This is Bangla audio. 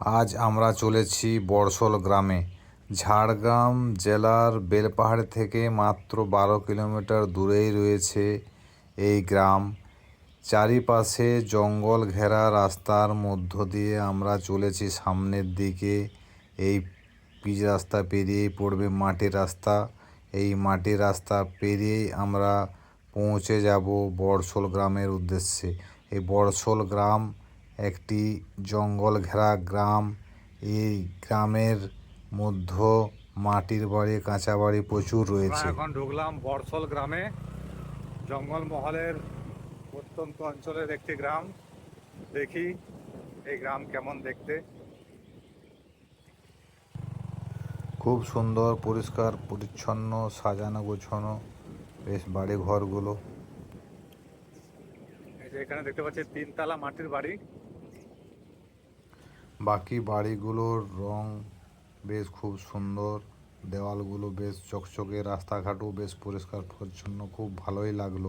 আজ আমরা চলেছি বড়শোল গ্রামে। ঝাড়গ্রাম জেলার বেলপাহাড় থেকে মাত্র বারো কিলোমিটার দূরেই রয়েছে এই গ্রাম। চারিপাশে জঙ্গল ঘেরা রাস্তার মধ্য দিয়ে আমরা চলেছি সামনের দিকে। এই পিচ রাস্তা পেরিয়েই পড়বে মাটির রাস্তা। এই মাটির রাস্তা পেরিয়েই আমরা পৌঁছে যাব বড়শোল গ্রামের উদ্দেশ্যে। এই বড়শোল গ্রাম একটি জঙ্গল ঘেরা গ্রাম। এই গ্রামের মধ্য মাটির বাড়ি কাঁচা বাড়ি প্রচুর রয়েছে। এখন ঢুকলাম বর্ষল গ্রামে। জঙ্গলমহলের প্রত্যন্ত অঞ্চলের একটি গ্রাম। দেখি এই গ্রাম কেমন দেখতে। খুব সুন্দর পরিষ্কার পরিচ্ছন্ন সাজানো গোছানো বেশ বাড়ি ঘরগুলো যে এখানে দেখতে পাচ্ছি তিনতলা মাটির বাড়ি। বাকি বাড়িগুলোর রং বেশ খুব সুন্দর, দেওয়ালগুলো বেশ চকচকে, রাস্তাঘাটও বেশ পরিষ্কার পরিচ্ছন্ন, খুব ভালোই লাগল।